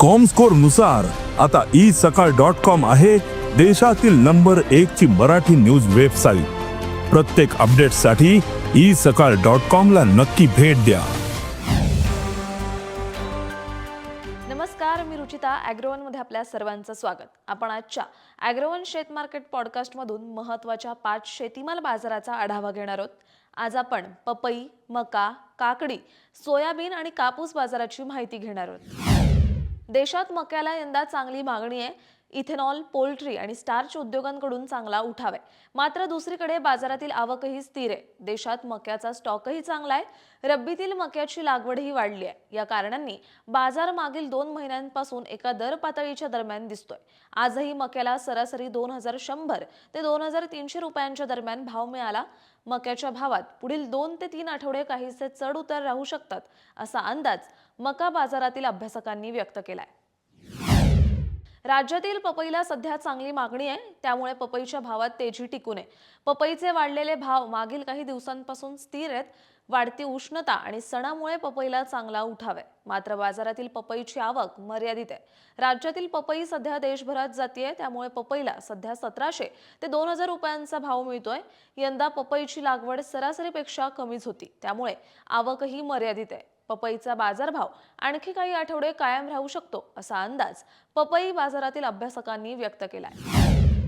कॉमस्कोरनुसार आता ई सकाळ dot com आहे देशातील नंबर एक ची मराठी न्यूज वेबसाईट प्रत्येक अपडेटसाठी ई सकाळ डॉट कॉम ला नक्की भेट द्या. नमस्कार मी रुचिता ॲग्रोवनमध्ये आपल्या सर्वांचं स्वागत. आपण आजच्या ॲग्रोवन शेत मार्केट पॉडकास्ट मधून महत्त्वाच्या पाच शेतीमाल बाजाराचा आढावा घेणार आहोत. आज आपण पपई मका काकडी सोयाबीन आणि कापूस बाजाराची माहिती घेणार आहोत. देशात मक्याला यंदा चांगली मागणी आहे. इथेनॉल पोल्ट्री आणि स्टार्च उद्योगांकडून चांगला उठाव. आहे मात्र दुसरीकडे बाजारातील आवकही स्थिर आहे. देशात मक्याचा स्टॉकही चांगला आहे. रब्बीतील मक्याची लागवडही वाढली आहे. या कारणांनी बाजार मागील दोन महिन्यांपासून एका दर पातळीच्या दरम्यान दिसतोय. आजही मक्याला सरासरी दोन हजार शंभर ते दोन हजार तीनशे रुपयांच्या दरम्यान भाव मिळाला. मक्याच्या भावात पुढील दोन ते तीन आठवडे काहीसे चढ उतार राहू शकतात असा अंदाज मका बाजारातील अभ्यासकांनी व्यक्त केलाय. राज्यातील पपईला सध्या चांगली मागणी आहे. त्यामुळे पपईच्या भावात तेजी टिकून आहे. पपईचे वाढलेले भाव मागील काही दिवसांपासून स्थिर आहेत. वाढती उष्णता आणि सणामुळे पपईला चांगला उठाव आहे. मात्र बाजारातील पपईची आवक मर्यादित आहे. राज्यातील पपई सध्या देशभरात जातीये त्यामुळे पपईला सध्या सतराशे ते दोन हजार रुपयांचा भाव मिळतोय. यंदा पपईची लागवड सरासरीपेक्षा कमीच होती. त्यामुळे आवकही मर्यादित आहे. पपईचा बाजारभाव आणखी काही आठवडे कायम राहू शकतो असा अंदाज पपई बाजारातील अभ्यासकांनी व्यक्त केलाय.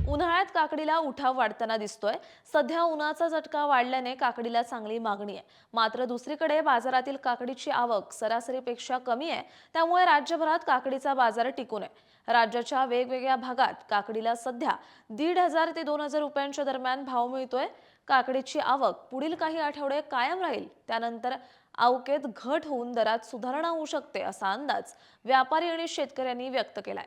उन्हाळ्यात काकडीला उठाव वाढताना दिसतोय. सध्या उन्हाचा झटका वाढल्याने काकडीला चांगली मागणी आहे. मात्र दुसरीकडे बाजारातील काकडीची आवक सरासरीपेक्षा कमी आहे. त्यामुळे राज्यभरात काकडीचा बाजार टिकून आहे. राज्याच्या वेगवेगळ्या भागात काकडीला सध्या दीड हजार ते दोन हजार रुपयांच्या दरम्यान भाव मिळतोय. काकडीची आवक पुढील काही आठवडे कायम राहील. त्यानंतर आवकेत घट होऊन दरात सुधारणा होऊ शकते असा अंदाज व्यापारी आणि शेतकऱ्यांनी व्यक्त केलाय.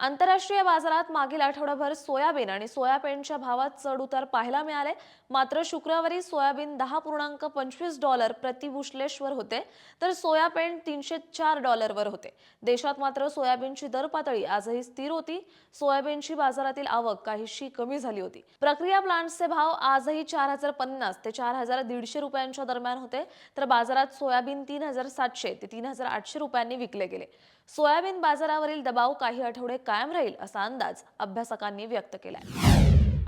आंतरराष्ट्रीय बाजारात मागील आठवडाभर सोयाबीन आणि सोयाबीनच्या भावात चढ उतार पाहायला मिळाले. मात्र शुक्रवारी सोयाबीन दहा पूर्णांक पंचवीस डॉलर प्रतिबुश्लेशवर होते तर सोयाबीन तीनशे चार डॉलरवर होते. देशात मात्र सोयाबीनची दर पातळी आजही स्थिर होती. सोयाबीनची बाजारातील आवक काहीशी कमी झाली होती. प्रक्रिया प्लांट्सचे भाव आजही चार हजार पन्नास ते चार हजार दीडशे रुपयांच्या दरम्यान होते तर बाजारात सोयाबीन तीन हजार सातशे ते तीन हजार आठशे रुपयांनी विकले गेले. सोयाबीन बाजारावरील दबाव काही आठवडे कायम राहील असा अंदाज अभ्यासकांनी व्यक्त केलाय.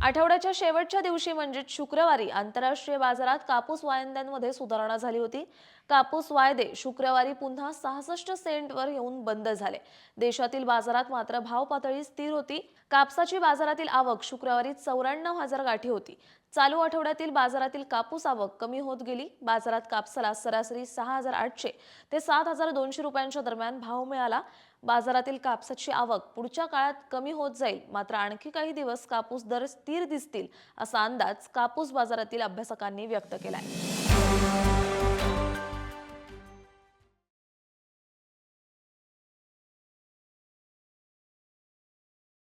आठवड्याच्या शेवटच्या दिवशी म्हणजे शुक्रवारी आंतरराष्ट्रीय बाजारात कापूस वायंद्यांमध्ये सुधारणा झाली होती. कापूस वायदे शुक्रवारी पुन्हा सहासष्ट सेंटवर येऊन बंद झाले. देशातील बाजारात मात्र भाव पातळी स्थिर होती. कापसाची बाजारातील आवक शुक्रवारी चौऱ्याण्णव हजार गाठी होती. चालू आठवड्यातील बाजारातील कापूस आवक कमी होत गेली. बाजारात कापसाला सरासरी सहा हजार आठशे ते सात हजार दोनशे रुपयांच्या दरम्यान भाव मिळाला. बाजारातील कापसाची आवक पुढच्या काळात कमी होत जाईल. मात्र आणखी काही दिवस कापूस दर स्थिर दिसतील असा अंदाज कापूस बाजारातील अभ्यासकांनी व्यक्त केलाय.